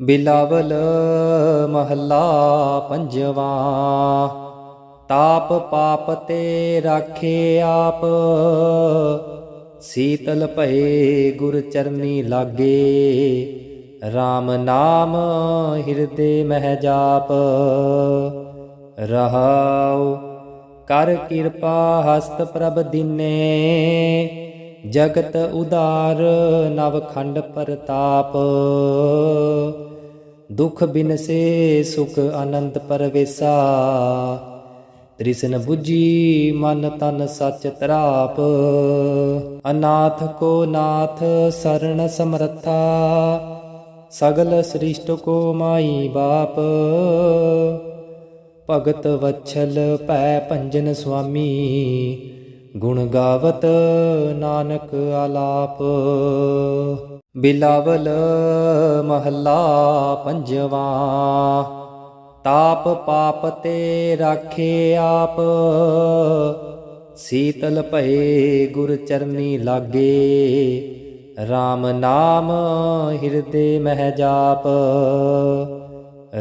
ਬਿਲਾਵਲ ਮਹੱਲਾ ਪੰਜਵਾਂ, ਤਾਪ ਪਾਪ ਤੇ ਰਾਖੇ ਆਪ। ਸੀਤਲ ਭਏ ਗੁਰ ਚਰਨੀ ਲਾਗੇ RAM ਨਾਮ ਹਿਰਦੇ ਮਹਿ ਜਾਪ। ਰਹਾਉ ਕਰ ਕਿਰਪਾ ਹਸਤ ਪ੍ਰਭ ਦਿਨੇ, ਜਗਤ ਉਦਾਰ ਨਵ ਖੰਡ ਪ੍ਰਤਾਪ। ਦੁਖ ਬਿਨਸੇ ਸੁਖ ਅਨੰਤ ਪਰਵੇਸਾ। ਤ੍ਰਿਸ਼ਨ 부ਜੀ ਮਨ ਤਨ ਸਚ ਤਰਾਪ। ਅਨਾਥ ਕੋ ਨਾਥ ਸਰਣ ਸਮਰਥਾ। ਸਗਲ ਸ੍ਰਿਸ਼ਟ ਕੋ ਮਾਈ ਬਾਪ। ਭਗਤ ਵਛਲ ਪੈ ਭੰਜਨ ਸੁਆਮੀ। ਗੁਣ ਗਾਵਤ ਨਾਨਕ ਆਲਾਪ। ਬਿਲਾਵਲ ਮਹੱਲਾ ਪੰਜਵਾਂ, ਤਾਪ ਪਾਪ ਤੇ ਰਾਖੇ ਆਪ, ਸੀਤਲ ਭਏ ਗੁਰ ਚਰਨੀ ਲਾਗੇ RAM ਨਾਮ ਹਿਰਦੇ ਮਹਿ ਜਾਪ,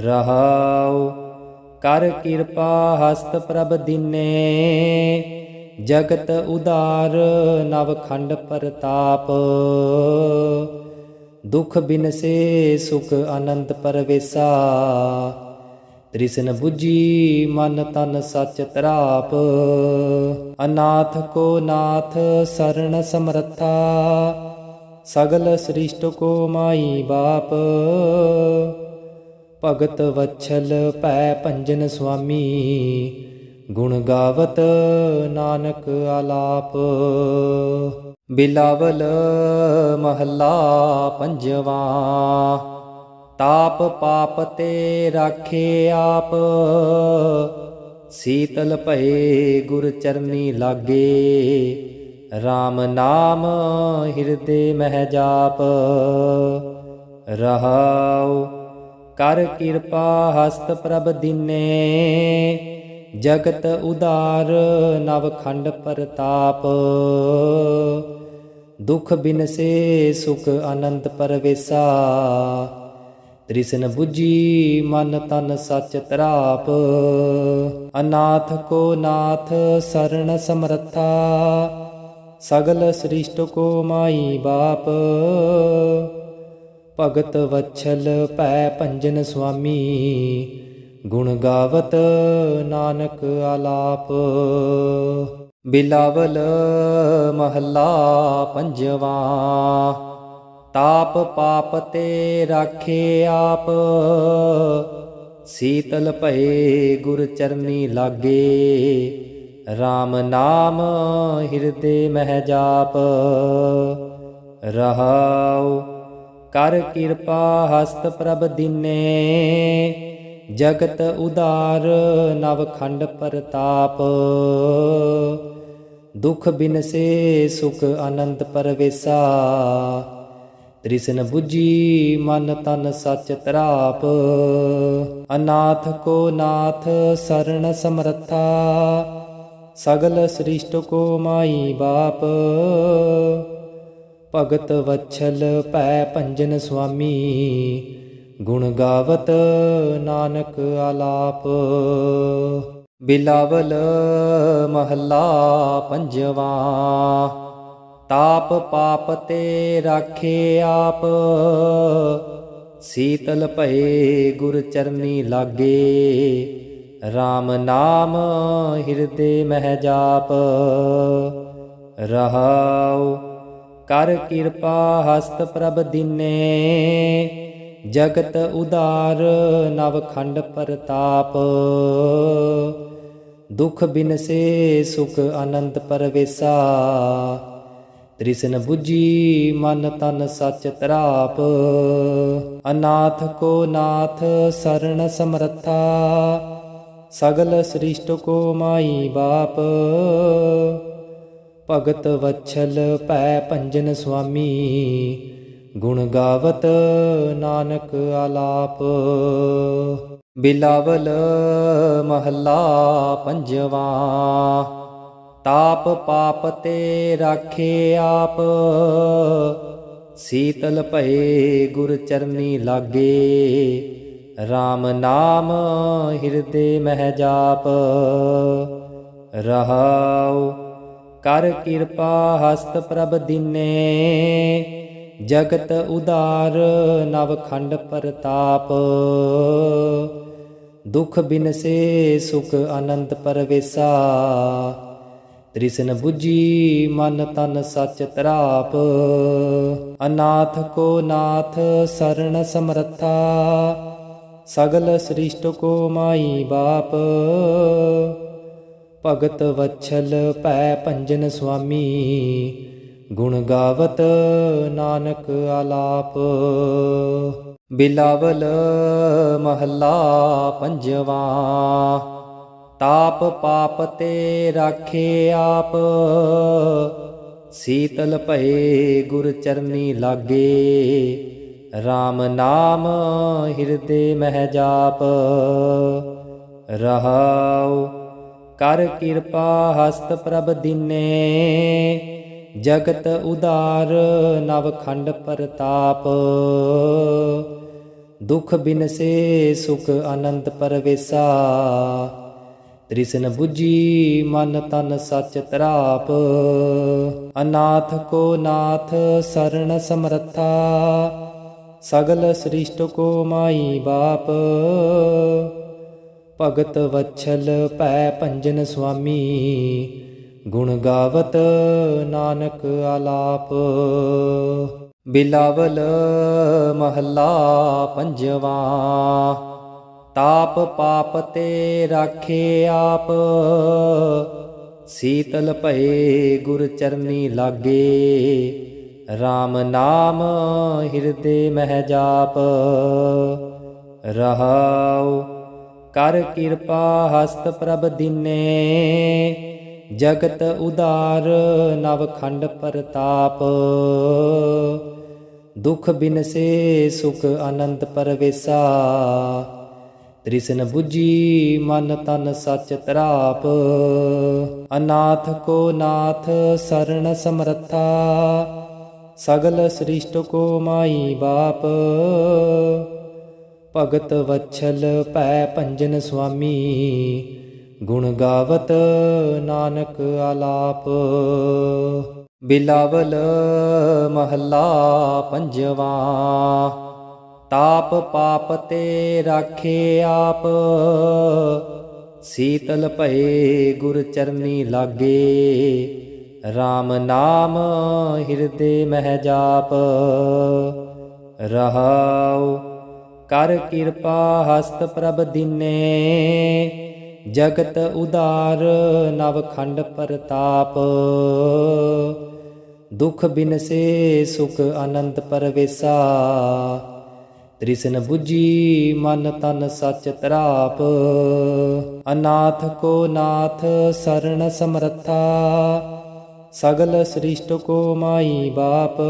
ਰਹਾਉ ਕਰ ਕਿਰਪਾ ਹਸਤ ਪ੍ਰਭ ਦਿਨੇ। ਜਗਤ ਉਦਾਰ ਨਵ ਖੰਡ ਪ੍ਰਤਾਪ। ਦੁਖ ਬਿਨਸੇ ਸੁਖ ਅਨੰਤ ਪਰਵੇਸਾ। ਤ੍ਰਿਸ਼ਨ 부ਜੀ ਮਨ ਤਨ ਸਚ ਤਰਾਪ। ਅਨਾਥ ਕੋ ਨਾਥ ਸਰਣ ਸਮਰਥਾ। ਸਗਲ ਸ੍ਰਿਸ਼ਟ ਕੋ ਮਾਈ ਬਾਪ। ਭਗਤ ਵਛਲ ਭੈ ਭੰਜਨ ਸੁਆਮੀ। ਗੁਣ ਗਾਵਤ ਨਾਨਕ ਆਲਾਪ। ਬਿਲਾਵਲ ਮਹੱਲਾ ਪੰਜਵਾ। ਤਾਪ ਪਾਪ ਤੇ ਰਾਖੇ ਆਪ। ਸੀਤਲ ਭਏ ਗੁਰ ਚਰਨੀ ਲਾਗੇ। RAM ਨਾਮ ਹਿਰਦੇ ਮਹਿ ਜਾਪ। ਰਹਾਉ ਕਰ ਕਿਰਪਾ ਹਸਤ ਪ੍ਰਭ ਦਿਨੇ। ਜਗਤ ਉਦਾਰ ਨਵਖੰਡ ਪ੍ਰਤਾਪ। ਦੁਖ ਬਿਨਸੇ ਸੁਖ ਅਨੰਤ ਪਰਵੇਸਾ। ਤ੍ਰਿਸ਼ਨ 부ਜੀ ਮਨ ਤਨ ਸਚ ਤਰਾਪ। ਅਨਾਥ ਕੋ ਨਾਥ ਸਰਣ ਸਮਰਥਾ। ਸਗਲ ਸ੍ਰਿਸ਼ਟ ਕੋ ਮਾਈ ਬਾਪ। ਭਗਤ ਵਛਲ ਪੈ ਪੰਜਨ ਸੁਆਮੀ। ਗੁਣ ਗਾਵਤ ਨਾਨਕ ਆਲਾਪ। ਬਿਲਾਵਲ ਮਹੱਲਾ ਪੰਜਵਾ, ਤਾਪ ਪਾਪ ਤੇ ਰਾਖੇ ਆਪ। ਸੀਤਲ ਭਏ ਗੁਰ ਚਰਨੀ ਲਾਗੇ RAM ਨਾਮ ਹਿਰਦੇ ਮਹਿ ਜਾਪ। ਰਹਾਉ ਕਰ ਕਿਰਪਾ ਹਸਤ ਪ੍ਰਭ ਦਿਨੇ ਜਗਤ ਉਦਾਰ ਨਵਖੰਡ ਪ੍ਰਤਾਪ। ਦੁਖ ਬਿਨਸੇ ਸੁਖ ਅਨੰਤ ਪਰਵੇਸਾ। ਤ੍ਰਿਸ਼ਨ 부ਜੀ ਮਨ ਤਨ ਸਚ ਤਰਾਪ। ਅਨਾਥ ਕੋ ਨਾਥ ਸਰਣ ਸਮਰਥਾ। ਸਗਲ ਸ੍ਰਿਸ਼ਟ ਕੋ ਮਾਈ ਬਾਪ। ਭਗਤ ਵਛਲ ਭੈ ਭੰਜਨ ਸੁਆਮੀ। ਗੁਣ ਗਾਵਤ ਨਾਨਕ ਆਲਾਪ। ਬਿਲਾਵਲ ਮਹੱਲਾ ਪੰਜਵਾ। ਤਾਪ ਪਾਪ ਤੇ ਰਾਖੇ ਆਪ। ਸੀਤਲ ਭਏ ਗੁਰ ਚਰਨੀ ਲਾਗੇ। RAM ਨਾਮ ਹਿਰਦੇ ਮਹਿ ਜਾਪ। ਰਹਾਉ ਕਰ ਕਿਰਪਾ ਹਸਤ ਪ੍ਰਭ ਦਿਨੇ। ਜਗਤ ਉਦਾਰ ਨਵਖੰਡ ਪ੍ਰਤਾਪ। ਦੁਖ ਬਿਨਸੇ ਸੁਖ ਅਨੰਤ ਪਰਵੇਸਾ। ਤ੍ਰਿਸ਼ਨ 부ਜੀ ਮਨ ਤਨ ਸਚ ਤਰਾਪ। ਅਨਾਥ ਕੋ ਨਾਥ ਸਰਣ ਸਮਰਥਾ। ਸਗਲ ਸ੍ਰਿਸ਼ਟ ਕੋ ਮਾਈ ਬਾਪ। ਭਗਤ ਵਛਲ ਪੈ ਪੰਜਨ ਸੁਆਮੀ। ਗੁਣ ਗਾਵਤ ਨਾਨਕ ਆਲਾਪ। ਬਿਲਾਵਲ ਮਹੱਲਾ ਪੰਜਵਾ, ਤਾਪ ਪਾਪ ਤੇ ਰਾਖੇ ਆਪ। ਸੀਤਲ ਭਏ ਗੁਰ ਚਰਨੀ ਲਾਗੇ RAM ਨਾਮ ਹਿਰਦੇ ਮਹਿ ਜਾਪ। ਰਹਾਉ ਕਰ ਕਿਰਪਾ ਹਸਤ ਪ੍ਰਭ ਦਿਨੇ ਜਗਤ ਉਦਾਰ ਨਵਖੰਡ ਪ੍ਰਤਾਪ। ਦੁਖ ਬਿਨਸੇ ਸੁਖ ਅਨੰਤ ਪਰਵੇਸਾ। ਤ੍ਰਿਸ਼ਨ 부ਜੀ ਮਨ ਤਨ ਸਚ ਤਰਾਪ। ਅਨਾਥ ਕੋ ਨਾਥ ਸਰਣ ਸਮਰੱਥਾ। ਸਗਲ ਸ੍ਰਿਸ਼ਟ ਕੋ ਮਾਈ ਬਾਪ। ਭਗਤ ਵਛਲ ਭੈ ਭੰਜਨ ਸੁਆਮੀ। ਗੁਣ ਗਾਵਤ ਨਾਨਕ ਆਲਾਪ। ਬਿਲਾਵਲ ਮਹੱਲਾ ਪੰਜਵਾ। ਤਾਪ ਪਾਪ ਤੇ ਰਾਖੇ ਆਪ। ਸੀਤਲ ਭਏ ਗੁਰ ਚਰਨੀ ਲਾਗੇ। RAM ਨਾਮ ਹਿਰਦੇ ਮਹਿ ਜਾਪ। ਰਹਾਉ ਕਰ ਕਿਰਪਾ ਹਸਤ ਪ੍ਰਭ ਦਿਨੇ। ਜਗਤ ਉਦਾਰ ਨਵਖੰਡ ਪ੍ਰਤਾਪ। ਦੁਖ ਬਿਨਸੇ ਸੁਖ ਅਨੰਤ ਪਰਵੇਸਾ। ਤ੍ਰਿਸ਼ਨ 부ਜੀ ਮਨ ਤਨ ਸਚ ਤਰਾਪ। ਅਨਾਥ ਕੋ ਨਾਥ ਸਰਣ ਸਮਰੱਥਾ। ਸਗਲ ਸ੍ਰਿਸ਼ਟ ਕੋ ਮਾਈ ਬਾਪ। ਭਗਤ ਵਛਲ ਪੈ ਭੰਜਨ ਸੁਆਮੀ। ਗੁਣ ਗਾਵਤ ਨਾਨਕ ਆਲਾਪ। ਬਿਲਾਵਲ ਮਹੱਲਾ ਪੰਜਵਾ, ਤਾਪ ਪਾਪ ਤੇ ਰਾਖੇ ਆਪ। ਸੀਤਲ ਭਏ ਗੁਰ ਚਰਨੀ ਲਾਗੇ RAM ਨਾਮ ਹਿਰਦੇ ਮਹਿ ਜਾਪ। ਰਹਾਉ ਕਰ ਕਿਰਪਾ ਹਸਤ ਪ੍ਰਭ ਦਿਨੇ ਜਗਤ ਉਦਾਰ ਨਵਖੰਡ ਪ੍ਰਤਾਪ। ਦੁਖ ਬਿਨਸੇ ਸੁਖ ਅਨੰਤ ਪਰਵੇਸਾ। ਤ੍ਰਿਸ਼ਨ 부ਜੀ ਮਨ ਤਨ ਸਚ ਤਰਾਪ। ਅਨਾਥ ਕੋ ਨਾਥ ਸਰਣ ਸਮਰੱਥਾ। ਸਗਲ ਸ੍ਰਿਸ਼ਟ ਕੋ ਮਾਈ ਬਾਪ। ਭਗਤ ਵਛਲ ਪੈ ਭੰਜਨ ਸੁਆਮੀ। ਗੁਣ ਗਾਵਤ ਨਾਨਕ ਆਲਾਪ। ਬਿਲਾਵਲ ਮਹੱਲਾ ਪੰਜਵਾ, ਤਾਪ ਪਾਪ ਤੇ ਰਾਖੇ ਆਪ। ਸੀਤਲ ਭਏ ਗੁਰ ਚਰਨੀ ਲਾਗੇ RAM ਨਾਮ ਹਿਰਦੇ ਮਹਿ ਜਾਪ। ਰਹਾਉ ਕਰ ਕਿਰਪਾ ਹਸਤ ਪ੍ਰਭ ਦਿਨੇ ਜਗਤ ਉਦਾਰ ਨਵਖੰਡ ਪ੍ਰਤਾਪ। ਦੁਖ ਬਿਨਸੇ ਸੁਖ ਅਨੰਤ ਪਰਵੇਸਾ। ਤ੍ਰਿਸ਼ਨ 부ਜੀ ਮਨ ਤਨ ਸਚ ਤਰਾਪ। ਅਨਾਥ ਕੋ ਨਾਥ ਸਰਣ ਸਮਰੱਥਾ। ਸਗਲ ਸ੍ਰਿਸ਼ਟ ਕੋ ਮਾਈ ਬਾਪ।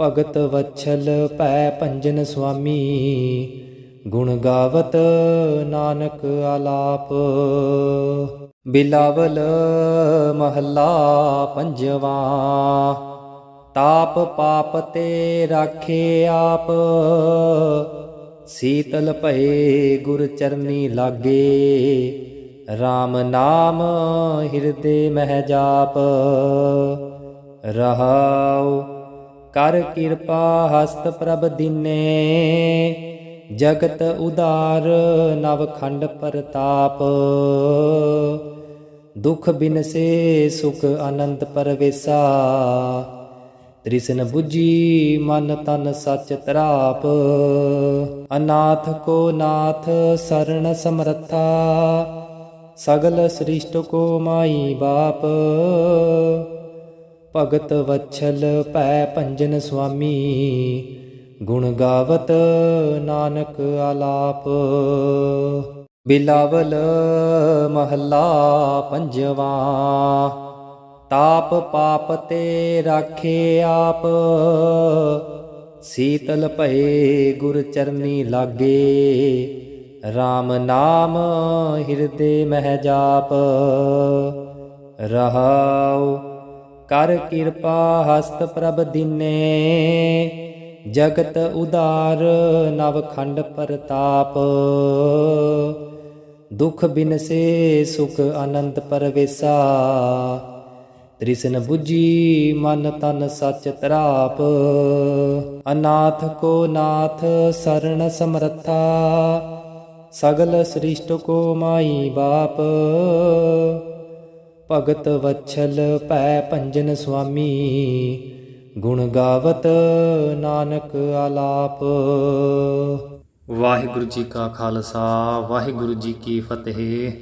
ਭਗਤ ਵਛਲ ਪੈ ਪੰਜਨ ਸੁਆਮੀ। ਗੁਣ ਗਾਵਤ ਨਾਨਕ ਆਲਾਪ। ਬਿਲਾਵਲ ਮਹੱਲਾ ਪੰਜਵਾ। ਤਾਪ ਪਾਪ ਤੇ ਰਾਖੇ ਆਪ। ਸੀਤਲ ਭਏ ਗੁਰ ਚਰਨੀ ਲਾਗੇ। RAM ਨਾਮ ਹਿਰਦੇ ਮਹਿ ਜਾਪ। ਰਹਾਉ ਕਰ ਕਿਰਪਾ ਹਸਤ ਪ੍ਰਭ ਦਿਨੇ। ਜਗਤ ਉਦਾਰ ਨਵਖੰਡ ਪ੍ਰਤਾਪ। ਦੁਖ ਬਿਨਸੇ ਸੁਖ ਅਨੰਤ ਪਰਵੇਸਾ। ਤ੍ਰਿਸ਼ਨ 부ਜੀ ਮਨ ਤਨ ਸਚ ਤਰਾਪ। ਅਨਾਥ ਕੋ ਨਾਥ ਸਰਣ ਸਮਰੱਥਾ। ਸਗਲ ਸ੍ਰਿਸ਼ਟ ਕੋ ਮਾਈ ਬਾਪ। ਭਗਤ ਵਛਲ, ਭੈ ਭੰਜਨ ਸੁਆਮੀ। ਗੁਣ ਗਾਵਤ ਨਾਨਕ ਆਲਾਪ। ਬਿਲਾਵਲ ਮਹੱਲਾ ਪੰਜਵਾਂ, ਤਾਪ ਪਾਪ ਤੇ ਰਾਖੇ ਆਪ। ਸੀਤਲ ਭਏ ਗੁਰ ਚਰਨੀ ਲਾਗੇ RAM ਨਾਮ ਹਿਰਦੇ ਮਹਿ ਜਾਪ। ਰਹਾਉ ਕਰ ਕਿਰਪਾ ਹਸਤ ਪ੍ਰਭ ਦਿਨੇ ਜਗਤ ਉਦਾਰ ਨਵਖੰਡ ਪ੍ਰਤਾਪ। ਦੁਖ ਬਿਨਸੇ ਸੁਖ ਅਨੰਤ ਪਰਵੇਸਾ। ਤ੍ਰਿਸ਼ਨ 부ਜੀ ਮਨ ਤਨ ਸਚ ਤਰਾਪ। ਅਨਾਥ ਕੋ ਨਾਥ ਸਰਣ ਸਮਰੱਥਾ। ਸਗਲ ਸ੍ਰਿਸ਼ਟ ਕੋ ਮਾਈ ਬਾਪ। ਭਗਤ ਵਛਲ ਪੈ ਭੰਜਨ ਸੁਆਮੀ। ਗੁਣ ਗਾਵਤ ਨਾਨਕ ਆਲਾਪ। ਵਾਹਿਗੁਰੂ ਜੀ ਕਾ ਖਾਲਸਾ ਵਾਹਿਗੁਰੂ ਜੀ ਕੀ ਫਤਿਹ।